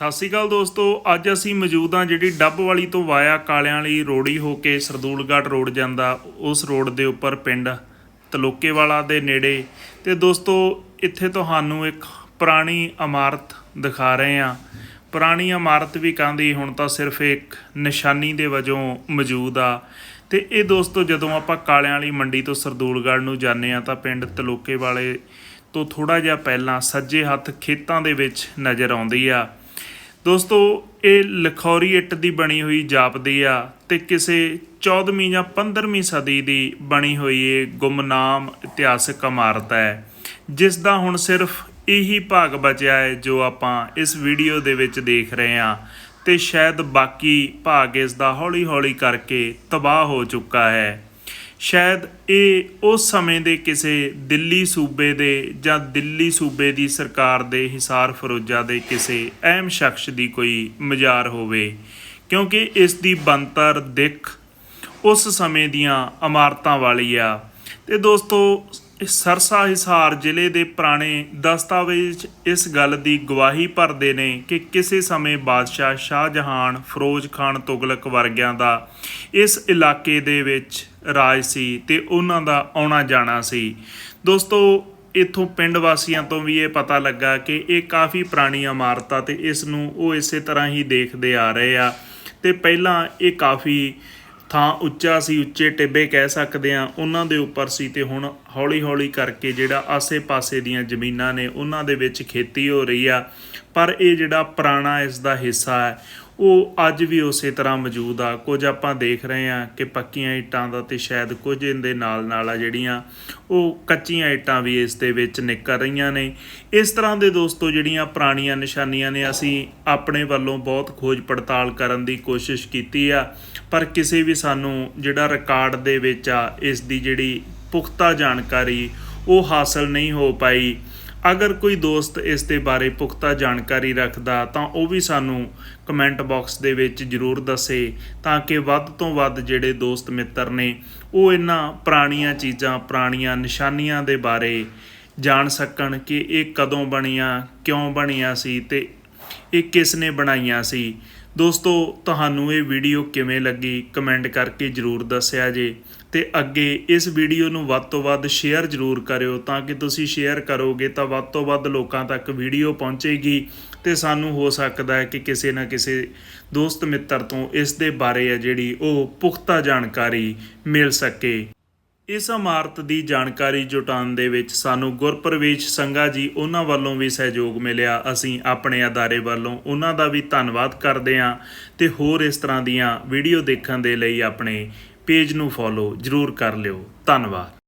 ਸਤਿ ਸ਼੍ਰੀ ਅਕਾਲ ਦੋਸਤੋ, ਅੱਜ ਅਸੀਂ ਮੌਜੂਦ ਹਾਂ ਜਿਹੜੀ ਡੱਬ ਵਾਲੀ ਤੋਂ ਵਾਇਆ ਕਾਲਿਆਂ ਵਾਲੀ ਰੋੜੀ ਹੋ ਕੇ ਸਰਦੂਲਗੜ੍ਹ ਰੋਡ ਜਾਂਦਾ, ਉਸ ਰੋਡ ਦੇ ਉੱਪਰ ਪਿੰਡ ਤਲੋਕੇ ਵਾਲਾ ਦੇ ਨੇੜੇ। ਤੇ ਦੋਸਤੋ, ਇੱਥੇ ਤੁਹਾਨੂੰ ਇੱਕ ਪੁਰਾਣੀ ਇਮਾਰਤ ਦਿਖਾ ਰਹੇ ਹਾਂ। ਪੁਰਾਣੀ ਇਮਾਰਤ ਵੀ ਕਹਿੰਦੀ ਹੁਣ ਤਾਂ ਸਿਰਫ ਇੱਕ ਨਿਸ਼ਾਨੀ ਦੇ ਵਜੋਂ ਮੌਜੂਦ ਆ। ਤੇ ਇਹ ਦੋਸਤੋ, ਜਦੋਂ ਆਪਾਂ ਕਾਲਿਆਂ ਵਾਲੀ ਮੰਡੀ ਤੋਂ ਸਰਦੂਲਗੜ੍ਹ ਨੂੰ ਜਾਂਦੇ ਆ ਤਾਂ ਪਿੰਡ ਤਲੋਕੇ ਵਾਲੇ ਤੋਂ ਥੋੜਾ ਜਿਹਾ ਪਹਿਲਾਂ ਸੱਜੇ ਹੱਥ ਖੇਤਾਂ ਦੇ ਵਿੱਚ ਨਜ਼ਰ ਆਉਂਦੀ ਆ। ਦੋਸਤੋ, ਇਹ ਲਖੌਰੀ ਇੱਟ ਦੀ ਬਣੀ ਹੋਈ ਜਾਪਦੀ ਆ ਤੇ ਕਿਸੇ 14ਵੀਂ ਜਾਂ 15ਵੀਂ ਸਦੀ ਦੀ ਬਣੀ ਹੋਈ ਇਹ ਗੁੰਮਨਾਮ ਇਤਿਹਾਸਕ ਇਮਾਰਤ ਹੈ। ਜਿਸ ਦਾ ਹੁਣ ਸਿਰਫ ਇਹੀ ਭਾਗ ਬਚਿਆ ਹੈ ਜੋ ਆਪਾਂ ਇਸ ਵੀਡੀਓ ਦੇ ਵਿੱਚ ਦੇਖ ਰਹੇ ਹਾਂ ਤੇ ਸ਼ਾਇਦ ਬਾਕੀ ਭਾਗ ਇਸ ਦਾ ਹੌਲੀ-ਹੌਲੀ ਕਰਕੇ ਤਬਾਹ ਹੋ ਚੁੱਕਾ ਹੈ। ਸ਼ਾਇਦ ਇਹ ਉਸ ਸਮੇਂ ਦੇ ਕਿਸੇ ਦਿੱਲੀ ਸੂਬੇ ਦੇ ਜਾਂ ਦਿੱਲੀ ਸੂਬੇ ਦੀ ਸਰਕਾਰ ਦੇ ਹਿਸਾਰ ਫਰੋਜਾ ਦੇ ਕਿਸੇ ਅਹਿਮ ਸ਼ਖਸ ਦੀ ਕੋਈ ਮਜ਼ਾਰ ਹੋਵੇ, ਕਿਉਂਕਿ ਇਸ ਦੀ ਬੰਤਰ ਦਿੱਖ ਉਸ ਸਮੇਂ ਦੀਆਂ ਇਮਾਰਤਾਂ ਵਾਲੀ ਆ। ਤੇ ਦੋਸਤੋ ਸਰਸਾ ਹਿਸਾਰ ਜ਼ਿਲ੍ਹੇ ਦੇ ਪੁਰਾਣੇ ਦਸਤਾਵੇਜ਼ ਇਸ ਗੱਲ ਦੀ ਗਵਾਹੀ ਭਰਦੇ ਨੇ ਕਿ ਕਿਸੇ ਸਮੇਂ ਬਾਦਸ਼ਾਹ ਸ਼ਾਹਜਹਾਨ ਫਿਰੋਜ਼ ਖਾਨ ਤੁਗਲਕ ਵਰਗਿਆਂ ਦਾ ਇਸ ਇਲਾਕੇ ਦੇ ਵਿੱਚ ਰਾਜ ਸੀ ਤੇ ਉਹਨਾਂ ਦਾ ਆਉਣਾ ਜਾਣਾ ਸੀ। ਦੋਸਤੋ, ਇਥੋਂ ਪਿੰਡ ਵਾਸੀਆਂ ਤੋਂ ਵੀ ਇਹ ਪਤਾ ਲੱਗਾ ਕਿ ਇਹ ਕਾਫੀ ਪੁਰਾਣੀ ਇਮਾਰਤ ਆ ਤੇ ਇਸ ਨੂੰ ਉਹ ਇਸੇ ਤਰ੍ਹਾਂ ਹੀ ਦੇਖਦੇ ਆ ਰਹੇ ਆ ਤੇ ਪਹਿਲਾਂ ਇਹ ਕਾਫੀ ਥਾਂ ਉੱਚਾ ਸੀ, ਉੱਚੇ ਟਿੱਬੇ ਕਹਿ ਸਕਦੇ ਆ ਉਹਨਾਂ ਦੇ ਉੱਪਰ ਸੀ ਤੇ ਹੁਣ ਹੌਲੀ-ਹੌਲੀ ਕਰਕੇ ਜਿਹੜਾ ਆਸੇ-ਪਾਸੇ ਦੀਆਂ ਜ਼ਮੀਨਾਂ ਨੇ, ਉਹਨਾਂ ਦੇ ਵਿੱਚ ਖੇਤੀ ਹੋ ਰਹੀ ਆ। ਪਰ ਇਹ ਜਿਹੜਾ ਪੁਰਾਣਾ ਇਸ ਦਾ ਹਿੱਸਾ ਹੈ ਉਹ ਅੱਜ ਵੀ ਉਸੇ ਤਰ੍ਹਾਂ ਮੌਜੂਦ ਆ। ਕੁਝ ਆਪਾਂ ਦੇਖ ਰਹੇ ਆ ਕਿ ਪੱਕੀਆਂ ਇੱਟਾਂ ਦਾ ਤੇ ਸ਼ਾਇਦ ਕੁਝ ਇਹਦੇ ਨਾਲ ਨਾਲ ਆ ਜਿਹੜੀਆਂ ਉਹ ਕੱਚੀਆਂ ਇੱਟਾਂ ਵੀ ਇਸ ਦੇ ਵਿੱਚ ਨਿਕਲ ਰਹੀਆਂ ਨੇ। ਇਸ ਤਰ੍ਹਾਂ ਦੇ ਦੋਸਤੋ ਜਿਹੜੀਆਂ ਪੁਰਾਣੀਆਂ ਨਿਸ਼ਾਨੀਆਂ ਨੇ, ਅਸੀਂ ਆਪਣੇ ਵੱਲੋਂ ਬਹੁਤ ਖੋਜ ਪੜਤਾਲ ਕਰਨ ਦੀ ਕੋਸ਼ਿਸ਼ ਕੀਤੀ ਆ, ਪਰ ਕਿਸੇ ਵੀ ਸਾਨੂੰ ਜਿਹੜਾ ਰਿਕਾਰਡ ਦੇ ਵਿੱਚ ਆ, ਇਸ ਦੀ ਜਿਹੜੀ ਪੁਖਤਾ ਜਾਣਕਾਰੀ ਉਹ ਹਾਸਲ ਨਹੀਂ ਹੋ ਪਾਈ। ਅਗਰ ਕੋਈ ਦੋਸਤ ਇਸ ਦੇ ਬਾਰੇ ਪੁਖਤਾ ਜਾਣਕਾਰੀ ਰੱਖਦਾ ਤਾਂ ਉਹ ਵੀ ਸਾਨੂੰ ਕਮੈਂਟ ਬਾਕਸ ਦੇ ਵਿੱਚ ਜਰੂਰ ਦੱਸੇ ਤਾਂ ਕਿ ਵੱਧ ਤੋਂ ਵੱਧ ਜਿਹੜੇ ਦੋਸਤ ਮਿੱਤਰ ਨੇ ਉਹ ਇਹਨਾਂ ਪੁਰਾਣੀਆਂ ਚੀਜ਼ਾਂ, ਪੁਰਾਣੀਆਂ ਨਿਸ਼ਾਨੀਆਂ ਦੇ ਬਾਰੇ ਜਾਣ ਸਕਣ ਕਿ ਇਹ ਕਦੋਂ ਬਣੀਆਂ, ਕਿਉਂ ਬਣੀਆਂ ਸੀ ਤੇ ਇਹ ਕਿਸ ਨੇ ਬਣਾਈਆਂ ਸੀ? ਦੋਸਤੋ, ਤੁਹਾਨੂੰ ਇਹ ਵੀਡੀਓ ਕਿਵੇਂ ਲੱਗੀ ਕਮੈਂਟ ਕਰਕੇ ਜਰੂਰ ਦੱਸਿਆ ਜੇ ਤੇ ਅੱਗੇ ਇਸ ਵੀਡੀਓ ਨੂੰ ਵੱਧ ਤੋਂ ਵੱਧ ਸ਼ੇਅਰ ਜਰੂਰ ਕਰਿਓ ਤਾਂ ਕਿ ਤੁਸੀਂ ਸ਼ੇਅਰ ਕਰੋਗੇ ਤਾਂ ਵੱਧ ਤੋਂ ਵੱਧ ਲੋਕਾਂ ਤੱਕ ਵੀਡੀਓ ਪਹੁੰਚੇਗੀ ਤੇ ਸਾਨੂੰ ਹੋ ਸਕਦਾ ਹੈ ਕਿ ਕਿਸੇ ਨਾ ਕਿਸੇ ਦੋਸਤ ਮਿੱਤਰ ਤੋਂ ਇਸ ਦੇ ਬਾਰੇ ਹੈ ਜਿਹੜੀ ਉਹ ਪੁਖਤਾ ਜਾਣਕਾਰੀ ਮਿਲ ਸਕੇ। ਇਸ ਇਮਾਰਤ ਦੀ ਜਾਣਕਾਰੀ ਜੁਟਾਉਣ ਦੇ ਵਿੱਚ ਸਾਨੂੰ ਗੁਰਪ੍ਰਵੇਸ਼ ਸੰਘਾ ਜੀ ਉਹਨਾਂ ਵੱਲੋਂ ਵੀ ਸਹਿਯੋਗ ਮਿਲਿਆ। ਅਸੀਂ ਆਪਣੇ ਅਦਾਰੇ ਵੱਲੋਂ ਉਹਨਾਂ ਦਾ ਵੀ ਧੰਨਵਾਦ ਕਰਦੇ ਹਾਂ ਤੇ ਹੋਰ ਇਸ ਤਰ੍ਹਾਂ ਦੀਆਂ ਵੀਡੀਓ ਦੇਖਣ ਦੇ ਲਈ ਆਪਣੇ ਪੇਜ ਨੂੰ ਫੋਲੋ ਜਰੂਰ ਕਰ ਲਿਓ। ਧੰਨਵਾਦ।